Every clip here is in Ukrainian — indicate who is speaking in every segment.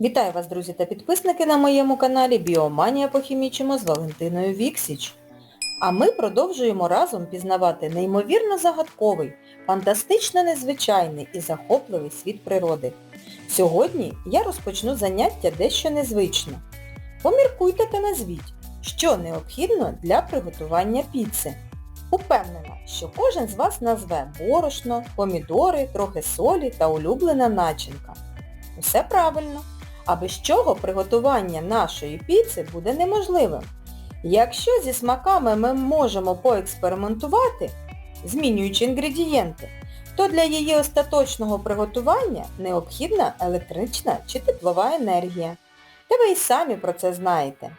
Speaker 1: Вітаю вас, друзі та підписники на моєму каналі Біоманія похімічимо з Валентиною Віксіч. А ми продовжуємо разом пізнавати неймовірно загадковий, фантастично незвичайний і захопливий світ природи. Сьогодні я розпочну заняття дещо незвично. Поміркуйте та назвіть, що необхідно для приготування піци. Упевнена, що кожен з вас назве борошно, помідори, трохи солі та улюблена начинка. Усе правильно. А без чого приготування нашої піци буде неможливим. Якщо зі смаками ми можемо поекспериментувати, змінюючи інгредієнти, то для її остаточного приготування необхідна електрична чи теплова енергія. Та ви й самі про це знаєте.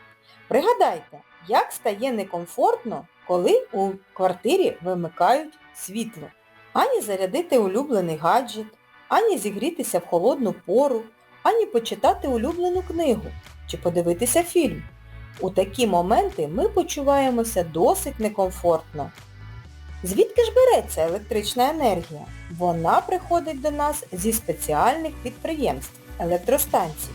Speaker 1: Пригадайте, як стає некомфортно, коли у квартирі вимикають світло. Ані зарядити улюблений гаджет, ані зігрітися в холодну пору, ані почитати улюблену книгу чи подивитися фільм. У такі моменти ми почуваємося досить некомфортно. Звідки ж береться електрична енергія? Вона приходить до нас зі спеціальних підприємств, електростанцій.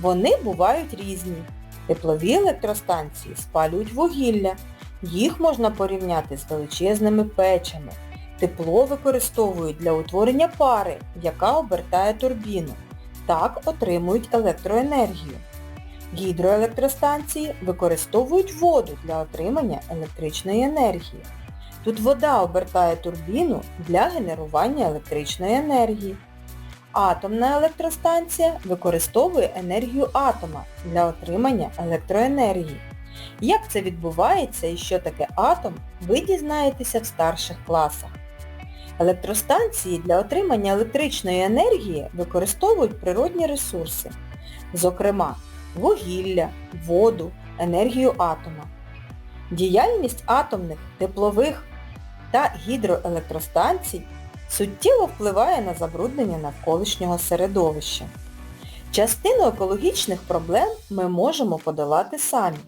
Speaker 1: Вони бувають різні. Теплові електростанції спалюють вугілля. Їх можна порівняти з величезними печами. Тепло використовують для утворення пари, яка обертає турбіну. Так отримують електроенергію. Гідроелектростанції використовують воду для отримання електричної енергії. Тут вода обертає турбіну для генерування електричної енергії. Атомна електростанція використовує енергію атома для отримання електроенергії. Як це відбувається і що таке атом, ви дізнаєтеся в старших класах. Електростанції для отримання електричної енергії використовують природні ресурси, зокрема вугілля, воду, енергію атома. Діяльність атомних, теплових та гідроелектростанцій суттєво впливає на забруднення навколишнього середовища. Частину екологічних проблем ми можемо подолати самі,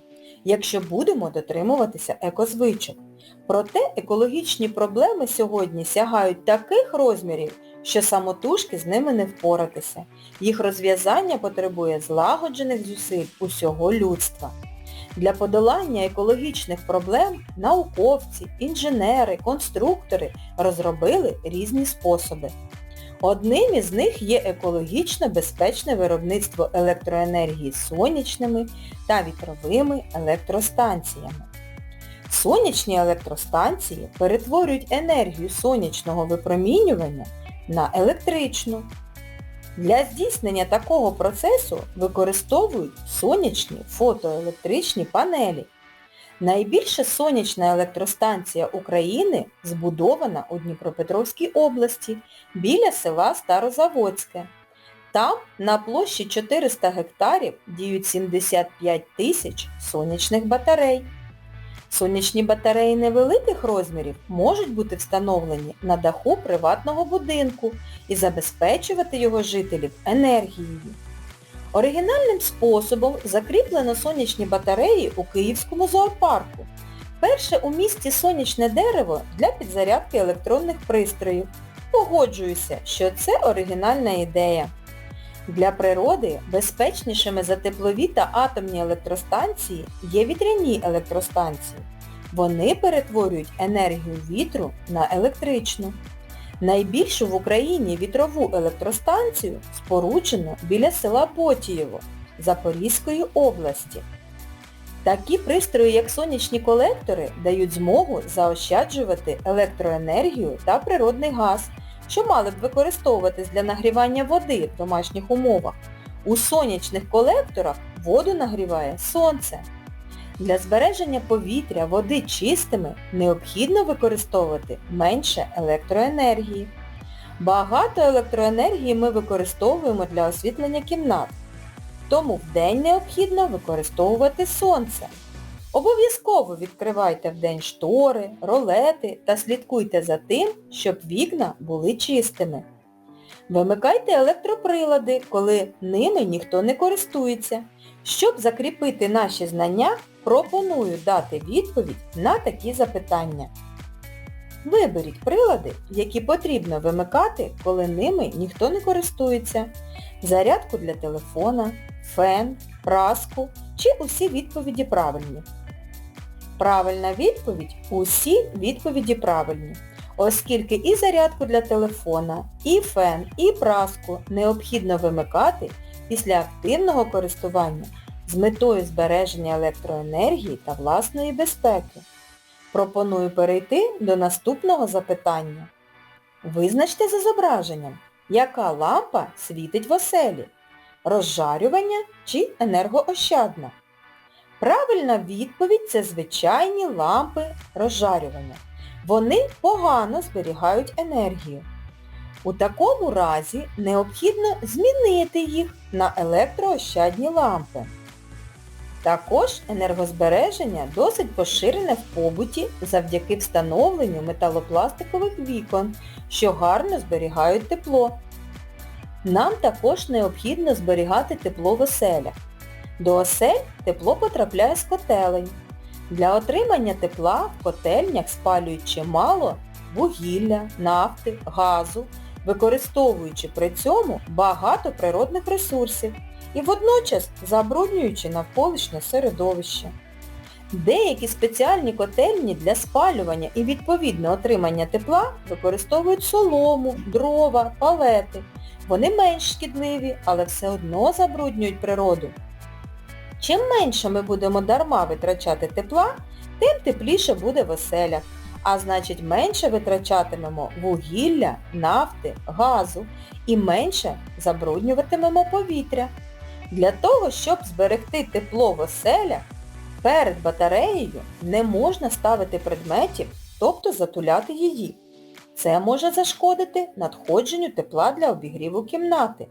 Speaker 1: якщо будемо дотримуватися екозвичок. Проте екологічні проблеми сьогодні сягають таких розмірів, що самотужки з ними не впоратися. Їх розв'язання потребує злагоджених зусиль усього людства. Для подолання екологічних проблем науковці, інженери, конструктори розробили різні способи. Одним із них є екологічно безпечне виробництво електроенергії сонячними та вітровими електростанціями. Сонячні електростанції перетворюють енергію сонячного випромінювання на електричну. Для здійснення такого процесу використовують сонячні фотоелектричні панелі. Найбільша сонячна електростанція України збудована у Дніпропетровській області біля села Старозаводське. Там на площі 400 гектарів діють 75 тисяч сонячних батарей. Сонячні батареї невеликих розмірів можуть бути встановлені на даху приватного будинку і забезпечувати його жителів енергією. Оригінальним способом закріплено сонячні батареї у Київському зоопарку. Перше у місті сонячне дерево для підзарядки електронних пристроїв. Погоджуюся, що це оригінальна ідея. Для природи безпечнішими за теплові та атомні електростанції є вітряні електростанції. Вони перетворюють енергію вітру на електричну. Найбільшу в Україні вітрову електростанцію споруджено біля села Ботієво Запорізької області. Такі пристрої, як сонячні колектори, дають змогу заощаджувати електроенергію та природний газ, що мали б використовуватись для нагрівання води в домашніх умовах. У сонячних колекторах воду нагріває сонце. Для збереження повітря, води чистими необхідно використовувати менше електроенергії. Багато електроенергії ми використовуємо для освітлення кімнат, тому вдень необхідно використовувати сонце. Обов'язково відкривайте вдень штори, ролети та слідкуйте за тим, щоб вікна були чистими. Вимикайте електроприлади, коли ними ніхто не користується. Щоб закріпити наші знання, пропоную дати відповідь на такі запитання. Виберіть прилади, які потрібно вимикати, коли ними ніхто не користується. Зарядку для телефона, фен, праску чи усі відповіді правильні. Правильна відповідь – усі відповіді правильні, оскільки і зарядку для телефона, і фен, і праску необхідно вимикати після активного користування з метою збереження електроенергії та власної безпеки. Пропоную перейти до наступного запитання. Визначте за зображенням, яка лампа світить в оселі? Розжарювання чи енергоощадна? Правильна відповідь це звичайні лампи розжарювання. Вони погано зберігають енергію. У такому разі необхідно змінити їх на електроощадні лампи. Також енергозбереження досить поширене в побуті завдяки встановленню металопластикових вікон, що гарно зберігають тепло. Нам також необхідно зберігати тепло в оселях. До осель тепло потрапляє з котелень. Для отримання тепла в котельнях спалюють чимало вугілля, нафти, газу, використовуючи при цьому багато природних ресурсів і водночас забруднюючи навколишнє середовище. Деякі спеціальні котельні для спалювання і відповідно отримання тепла використовують солому, дрова, палети. Вони менш шкідливі, але все одно забруднюють природу. Чим менше ми будемо дарма витрачати тепла, тим тепліше буде в оселях, а значить менше витрачатимемо вугілля, нафти, газу і менше забруднюватимемо повітря. Для того, щоб зберегти тепло в оселях, перед батареєю не можна ставити предметів, тобто затуляти її. Це може зашкодити надходженню тепла для обігріву кімнати.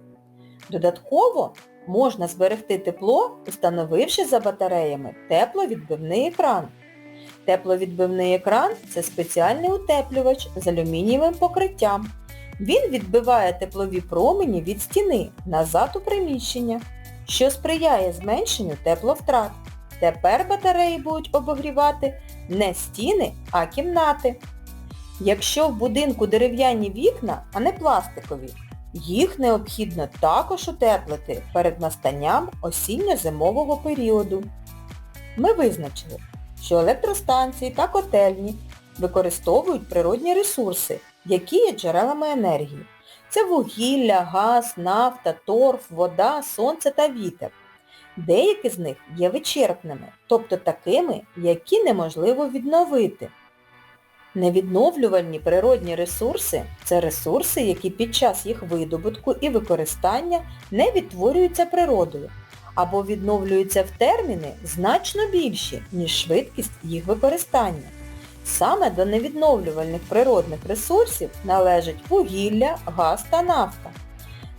Speaker 1: Додатково можна зберегти тепло, установивши за батареями тепловідбивний екран. Тепловідбивний екран це спеціальний утеплювач з алюмінієвим покриттям. Він відбиває теплові промені від стіни назад у приміщення, що сприяє зменшенню тепловтрат. Тепер батареї будуть обогрівати не стіни, а кімнати. Якщо в будинку дерев'яні вікна, а не пластикові, їх необхідно також утеплити перед настанням осінньо-зимового періоду. Ми визначили, що електростанції та котельні використовують природні ресурси, які є джерелами енергії. Це вугілля, газ, нафта, торф, вода, сонце та вітер. Деякі з них є вичерпними, тобто такими, які неможливо відновити. Невідновлювальні природні ресурси – це ресурси, які під час їх видобутку і використання не відтворюються природою, або відновлюються в терміни значно більші, ніж швидкість їх використання. Саме до невідновлювальних природних ресурсів належать вугілля, газ та нафта.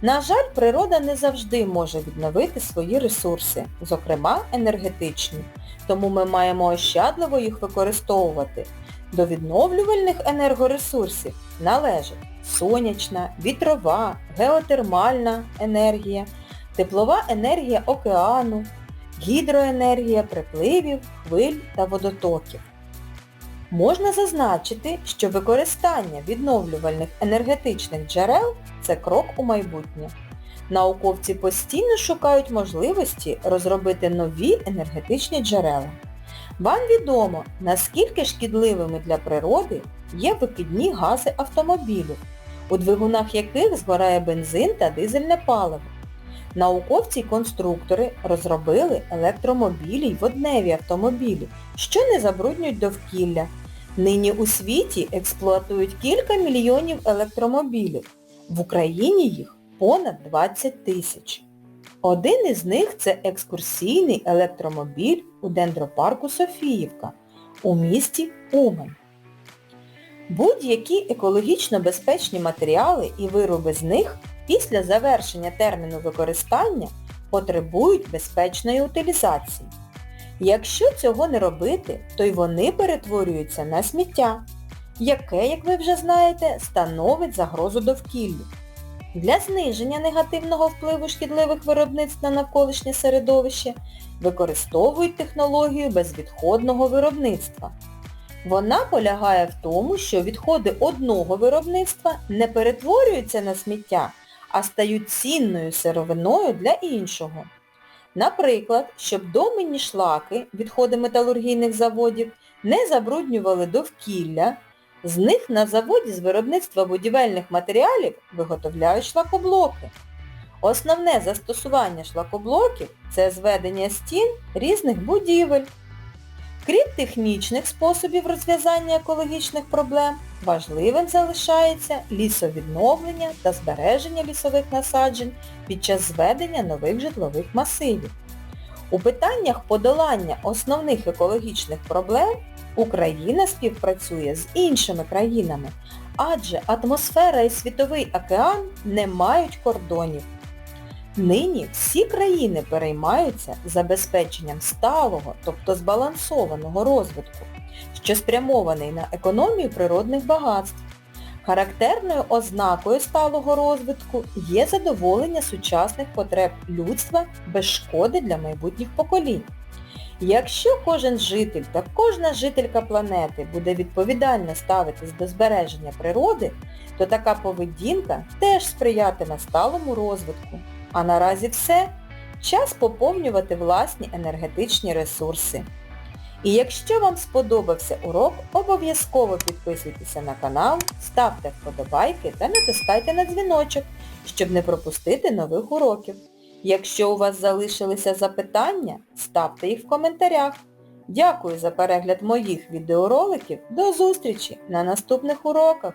Speaker 1: На жаль, природа не завжди може відновити свої ресурси, зокрема енергетичні, тому ми маємо ощадливо їх використовувати. До відновлювальних енергоресурсів належать сонячна, вітрова, геотермальна енергія, теплова енергія океану, гідроенергія припливів, хвиль та водотоків. Можна зазначити, що використання відновлювальних енергетичних джерел – це крок у майбутнє. Науковці постійно шукають можливості розробити нові енергетичні джерела. Вам відомо, наскільки шкідливими для природи є викидні гази автомобілів, у двигунах яких згорає бензин та дизельне паливо. Науковці й конструктори розробили електромобілі й водневі автомобілі, що не забруднюють довкілля. Нині у світі експлуатують кілька мільйонів електромобілів. В Україні їх понад 20 тисяч. Один із них це екскурсійний електромобіль у дендропарку Софіївка у місті Умань. Будь-які екологічно безпечні матеріали і вироби з них після завершення терміну використання потребують безпечної утилізації. Якщо цього не робити, то й вони перетворюються на сміття, яке, як ви вже знаєте, становить загрозу довкіллю. Для зниження негативного впливу шкідливих виробництв на навколишнє середовище використовують технологію безвідходного виробництва. Вона полягає в тому, що відходи одного виробництва не перетворюються на сміття, а стають цінною сировиною для іншого. Наприклад, щоб доменні шлаки, відходи металургійних заводів, не забруднювали довкілля, з них на заводі з виробництва будівельних матеріалів виготовляють шлакоблоки. Основне застосування шлакоблоків – це зведення стін різних будівель. Крім технічних способів розв'язання екологічних проблем, важливим залишається лісовідновлення та збереження лісових насаджень під час зведення нових житлових масивів. У питаннях подолання основних екологічних проблем Україна співпрацює з іншими країнами, адже атмосфера і світовий океан не мають кордонів. Нині всі країни переймаються забезпеченням сталого, тобто збалансованого розвитку, що спрямований на економію природних багатств. Характерною ознакою сталого розвитку є задоволення сучасних потреб людства без шкоди для майбутніх поколінь. Якщо кожен житель та кожна жителька планети буде відповідально ставитись до збереження природи, то така поведінка теж сприятиме сталому розвитку. А наразі все. Час поповнювати власні енергетичні ресурси. І якщо вам сподобався урок, обов'язково підписуйтеся на канал, ставте вподобайки та натискайте на дзвіночок, щоб не пропустити нових уроків. Якщо у вас залишилися запитання, ставте їх в коментарях. Дякую за перегляд моїх відеороликів. До зустрічі на наступних уроках!